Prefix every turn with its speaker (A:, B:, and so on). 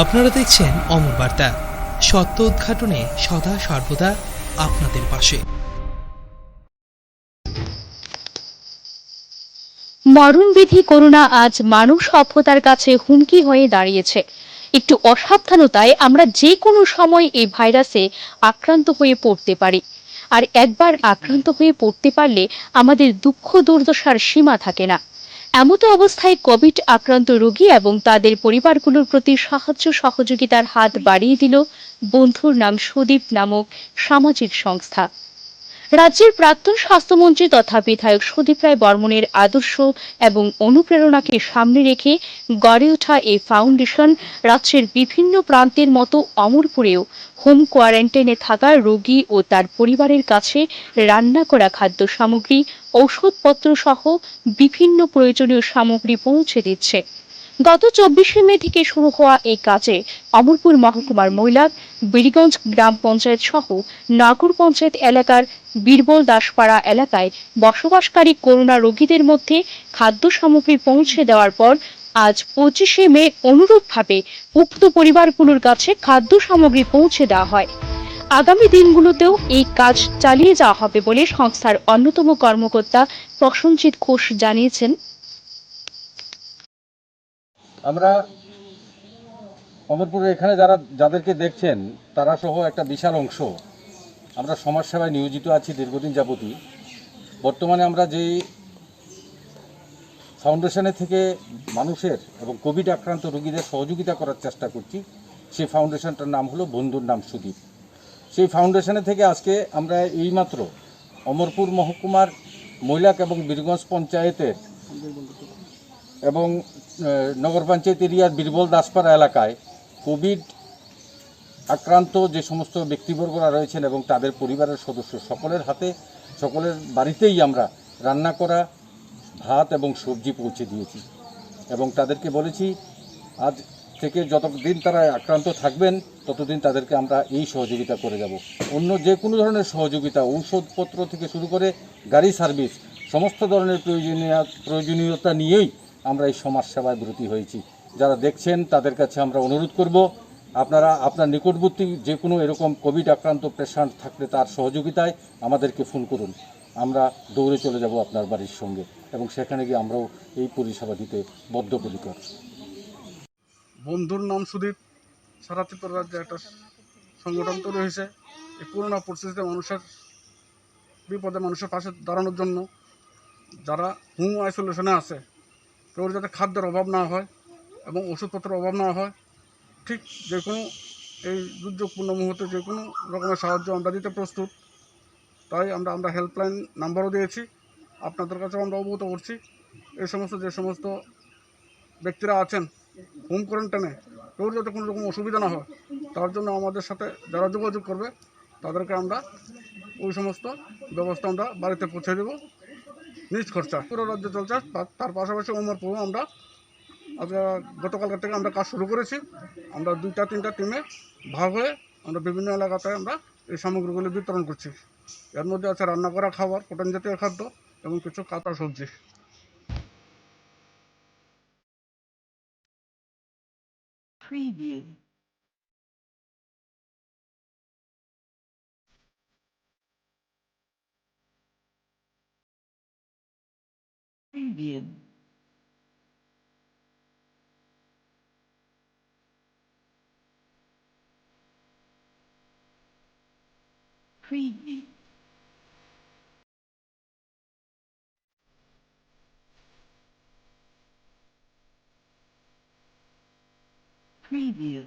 A: আপনারা দেখছেন অমর বার্তা। সত্য উদ্ঘাটনে সদা সর্বদা আপনাদের পাশে।
B: মরণবিধি করোনা আজ মানব সভ্যতার কাছে হুমকি হয়ে দাঁড়িয়েছে। একটু অসাবধানতায় আমরা যে কোনো সময় এই ভাইরাসে আক্রান্ত হয়ে পড়তে পারি। আর একবার আক্রান্ত হয়ে পড়তে পারলে আমাদের দুঃখ দুর্দশার সীমা থাকে না। এমতো অবস্থায় কোভিড আক্রান্ত রোগী এবং তাদের পরিবারগুলোর প্রতি সাহায্য সহযোগিতার হাত বাড়িয়ে দিল বন্ধুর নাম সুদীপ নামক সামাজিক সংস্থা। রাজ্যের প্রাক্তন স্বাস্থ্যমন্ত্রী তথা বিধায়ক সুদীপ রায় বর্মনের আদর্শ এবং অনুপ্রেরণাকে সামনে রেখে গড়ে ওঠা এই ফাউন্ডেশন রাজ্যের বিভিন্ন প্রান্তের মতো অমরপুরেও হোম কোয়ারেন্টাইনে থাকা রোগী ও তার পরিবারের কাছে রান্না করা খাদ্য সামগ্রী ঔষধপত্র সহ বিভিন্ন প্রয়োজনীয় সামগ্রী পৌঁছে দিচ্ছে। গত চব্বিশে মে থেকে শুরু হওয়া এই কাজে অমরপুর মহকুমার মৈলাক বিড়িগঞ্জ গ্রাম পঞ্চায়েত সহ নাগর পঞ্চায়েত এলাকার বীরবল দাসপাড়া এলাকায় বসবাসকারী করোনা রোগীদের মধ্যে খাদ্য সামগ্রী পৌঁছে দেওয়ার পর আজ পঁচিশে মে অনুরূপভাবে উক্ত পরিবারগুলোর কাছে খাদ্য সামগ্রী পৌঁছে দেওয়া হয়। আগামী দিনগুলোতেও এই কাজ চালিয়ে যাওয়া হবে বলে সংস্থার অন্যতম কর্মকর্তা প্রসঞ্জিৎ ঘোষ জানিয়েছেন।
C: আমরা অমরপুরে এখানে যারা, যাদেরকে দেখছেন, তারা সহ একটা বিশাল অংশ, আমরা সমাজসেবায় নিয়োজিত আছি দীর্ঘদিন যাবতই। বর্তমানে আমরা যে ফাউন্ডেশনের থেকে মানুষের এবং কোভিড আক্রান্ত রোগীদের সহযোগিতা করার চেষ্টা করছি, সেই ফাউন্ডেশনটার নাম হলো বন্ধুর নাম সুদীপ। সেই ফাউন্ডেশনের থেকে আজকে আমরা এইমাত্র অমরপুর মহকুমার মৈলাক এবং বীরগঞ্জ পঞ্চায়েতের এবং নগর পঞ্চায়েত এরিয়ার বীরবল দাসপাড়া এলাকায় কোভিড আক্রান্ত যে সমস্ত ব্যক্তিবর্গরা রয়েছেন এবং তাদের পরিবারের সদস্য সকলের হাতে, সকলের বাড়িতেই আমরা রান্না করা, ভাত এবং সবজি পৌঁছে দিয়েছি। এবং তাদেরকে বলেছি, আজ থেকে যতদিন তারা আক্রান্ত থাকবেন, ততদিন তাদেরকে আমরা এই সহযোগিতা করে যাব। অন্য যে কোনো ধরনের সহযোগিতা, ঔষধপত্র থেকে শুরু করে গাড়ি সার্ভিস, সমস্ত ধরনের প্রয়োজনীয়, প্রয়োজনীয়তা নিয়েই আমরা এই সমাজ সেবায় ব্রতী হয়েছি। যারা দেখছেন, তাদের কাছে আমরা অনুরোধ করব, আপনারা আপনার নিকটবর্তী যে কোনো এরকম কোভিড আক্রান্ত পেশেন্ট থাকলে তার সহযোগিতায় আমাদেরকে ফোন করুন। আমরা দৌড়ে চলে যাব আপনার বাড়ির সঙ্গে এবং সেখানে গিয়ে আমরাও এই পরিষেবা দিতে বদ্ধপরিকর।
D: বন্ধুর নাম সুদীপ। সারা ত্রিপুরা রাজ্যে একটা সংগঠন তৈরি হয়েছে। এই করোনা পরিস্থিতিতে মানুষের, বিপদে মানুষের পাশে দাঁড়ানোর জন্য যারা হোম আইসোলেশনে আছে কেউ যাতে খাদ্যের অভাব না হয় এবং ওষুধপত্রের অভাব না হয়, ঠিক যে কোনো এই দুর্যোগপূর্ণ মুহূর্তে যে কোনো রকমের সাহায্য আমরা দিতে প্রস্তুত। তাই আমরা আমরা হেল্পলাইন নাম্বারও দিয়েছি, আপনাদের কাছেও আমরা অবগত করছি। এই সমস্ত, যে সমস্ত ব্যক্তিরা আছেন হোম কোয়ারেন্টাইনে কেউ যাতে কোনো রকম অসুবিধা না হয়, তার জন্য আমাদের সাথে যারা যোগাযোগ করবে, তাদেরকে আমরা ওই সমস্ত ব্যবস্থা আমরা বাড়িতে পৌঁছে দেবো। নিজ খরচা পুরো রাজ্যে চলছে। তার- পাশাপাশি অমরপুর আমরা, আজকে গতকালকার থেকে আমরা কাজ শুরু করেছি। আমরা দুইটা, তিনটা টিমে ভাগ হয়ে আমরা বিভিন্ন এলাকাতে আমরা এই সামগ্রীগুলি বিতরণ করছি। এর মধ্যে আছে রান্না করা খাবার, প্রোটিন জাতীয় খাদ্য এবং কিছু কাঁচা সবজি।
E: Preview. proibido Preview. preview